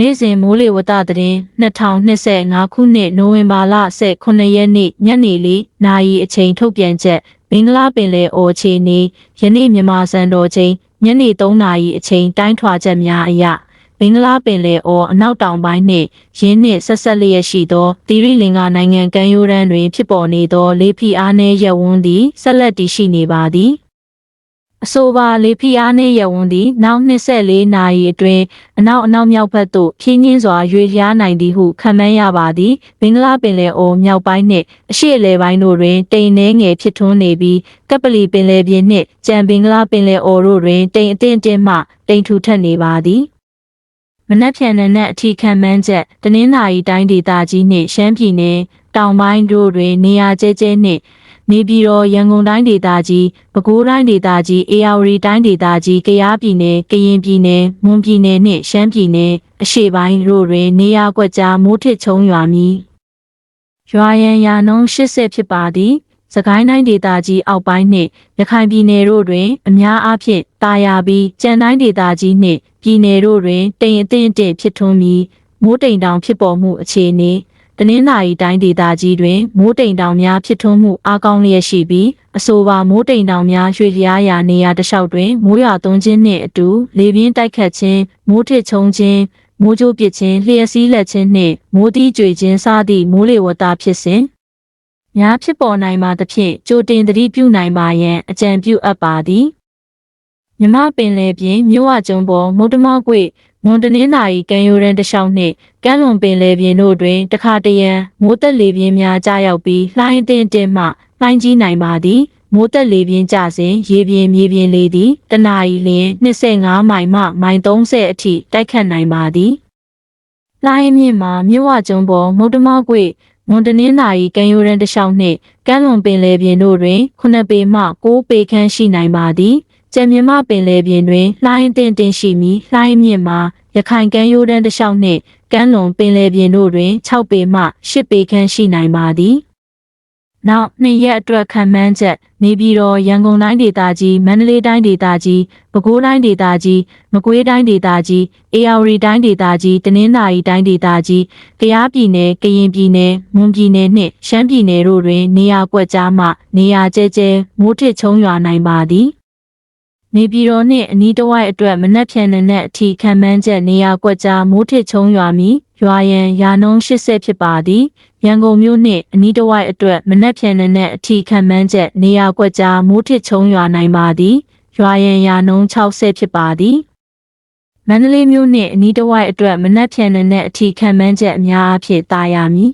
နေ့စဉ်မိုးလေဝသသတင်း2025ခုနှစ်နိုဝင်ဘာလ18ရက်နေ့ညနေ4နာရီအချိန်ထုတ်ပြန်ချက်မင်္ဂလာပင်လယ်အော်ခြေနေယနေ့မြန်မာစံတော်ချိန်ညနေ3နာရီအချိန်တိုင်းထွာချက်များအရမင်္ဂလာပင်လယ်အော်အနောက်တောင်ပိုင်းနှင့်ရင်းနှင့်ဆက်ဆက်လျက်ရှိသောသီရိလင်္ကာနိုင်ငံကမ်းရိုးတန်းတွင်ဖြစ်ပေါ်နေသောလေဖိအားနည်းရပ်ဝန်းသည်ဆက်လက်တည်ရှိနေပါသည် အဆိုပါလေဖီအားနှင့်ရဝန်းသည်နောက်24နာရီအတွင်းအနောက်အနောက်မြောက်ဘက်သို့ဖြင်းညင်းစွာရွေလျားနိုင်သည်ဟုခန့်မှန်းရပါသည်ဘင်္ဂလားပင်လယ်အော်မြောက်ပိုင်းနှင့်အရှေ့အလယ်ပိုင်းတို့တွင်တိမ်နှဲငယ်ဖြစ်ထွန်းနေပြီးကပလီပင်လယ်ပြင်နှင့်ကြံဘင်္ဂလားပင်လယ်အော်တို့တွင်တိမ်အထင်အတင်းမှတိမ်ထူထပ်နေပါသည်မနက်ဖြန်နံနက်အထိခံမှန်းချက်တနင်္လာရီတိုင်းဒေသကြီးနှင့်ရှမ်းပြည်နယ်တောင်ပိုင်းတို့တွင်နေရာကျဲကျဲနှင့် နေပြည်တော်ရန်ကုန်တိုင်းဒေသကြီးပဲခူးတိုင်းဒေသကြီးအေရဝတီတိုင်းဒေသကြီးကယားပြည်နယ်ကရင်ပြည်နယ်မွန်ပြည်နယ်နှင့်ရှမ်းပြည်နယ်အရှေ့ပိုင်းတို့တွင်နေရာကွက်ကြားမိုးထစ်ချုံရွာမည်ရွာရန်ရာနှုန်း80ဖြစ်ပါသည်စကိုင်းတိုင်းဒေသကြီးအောက်ပိုင်းနှင့်ရခိုင်ပြည်နယ်တို့တွင် အများအားဖြင့်တာယာပြီးကြံတိုင်းဒေသကြီးနှင့်ပြည်နယ်တို့တွင်တိမ်အထင်အင့်ဖြစ်ထွန်းပြီးမိုးတိမ်တောင်ဖြစ်ပေါ်မှုအခြေအနေ တနင်္လာရီတိုင်းဒေသကြီးတွင်မိုးတိမ်တောင်များဖြစ်ထွန်းမှုအားကောင်းလျက်ရှိပြီးအဆိုပါမိုးတိမ်တောင်များရွှေလျားရာနေရာတစ်လျှောက်တွင်မိုးရွာသွန်းခြင်းနှင့်အတူလေပြင်းတိုက်ခတ်ခြင်းမိုးထစ်ချုံခြင်းမိုးကြိုးပစ်ခြင်းလျှက်စီးလက်ခြင်းနှင့်မိုးတီးကြွေခြင်းစသည့်မိုးလေဝသဖြစ်စဉ်များဖြစ်ပေါ်နိုင်ပါသဖြင့်ကြိုတင်သတိပြုနိုင်ပါရန်အကြံပြုအပ်ပါသည်မြမပင်လယ်ပြင်မြို့ဝကျုံပေါ်မုတ်တမောက်ကွေ မွန်တနင်္သာရီကံရိုးရန်တစ်လျှောက်နှင့်ကမ်းလွန်ပင်လယ်ပြင်တို့တွင်တခါတရံမိုးသက်လေပြင်းများကြားရောက်ပြီးလှိုင်းအထင်အတင်းမှလှိုင်းကြီးနိုင်ပါသည်မိုးသက်လေပြင်းကျစဉ်ရေပြင်းမြေပြင်းလေသည်တနအီလျင်25မိုင်မှမိုင်30အထိတိုက်ခတ်နိုင်ပါသည်လှိုင်းအမြင့်မှာမြို့ဝကျုံပေါ်မုတ်တမောက်ကွေမွန်တနင်္သာရီကံရိုးရန်တစ်လျှောက်နှင့်ကမ်းလွန်ပင်လယ်ပြင်တို့တွင်9ပေမှ9ပေခန့်ရှိနိုင်ပါသည် ကျန်မြမပင်လယ်ပြင်တွင်လှိုင်းအတင်တင်ရှိမီလှိုင်းမြင့်မှာရခိုင်ကမ်းရိုးတန်းတစ်လျှောက်နှင့်ကမ်းလွန်ပင်လယ်ပြင်တို့တွင်6ပေမှ10ပေခန့်ရှိနိုင်ပါသည်။နောက်နှစ်ရက်အတွက်ခံမှန်းချက်နေပြည်တော်ရန်ကုန်တိုင်းဒေသကြီးမန္တလေးတိုင်းဒေသကြီးပဲခူးတိုင်းဒေသကြီးမကွေးတိုင်းဒေသကြီးအေရဝတီတိုင်းဒေသကြီးတနင်္သာရီတိုင်းဒေသကြီးကယားပြည်နယ်ကရင်ပြည်နယ်မွန်ပြည်နယ်နှင့်ရှမ်းပြည်နယ်တို့တွင် နေရာကွက်ကြားမှနေရာကျဲကျဲမိုးထစ်ချုံရွာနိုင်ပါသည်။ နေပြည်တော်နှင့်အနီးတစ်ဝိုက်အတွက်မနက်ဖြန်နံနက်အထိခံမှန်းချက်နေရာကွက်ကြားမိုးထစ်ချုံရွာမီရွာရန်ရာနှုန်း80ဖြစ်ပါသည်ရန်ကုန်မြို့နှင့်အနီးတစ်ဝိုက်အတွက်မနက်ဖြန်နံနက်အထိခံမှန်းချက်နေရာကွက်ကြားမိုးထစ်ချုံရွာနိုင်ပါသည်ရွာရန်ရာနှုန်း60ဖြစ်ပါသည်မန္တလေးမြို့နှင့်အနီးတစ်ဝိုက်အတွက်မနက်ဖြန်နံနက်အထိခံမှန်းချက်အများအဖြစ်တာယာမည်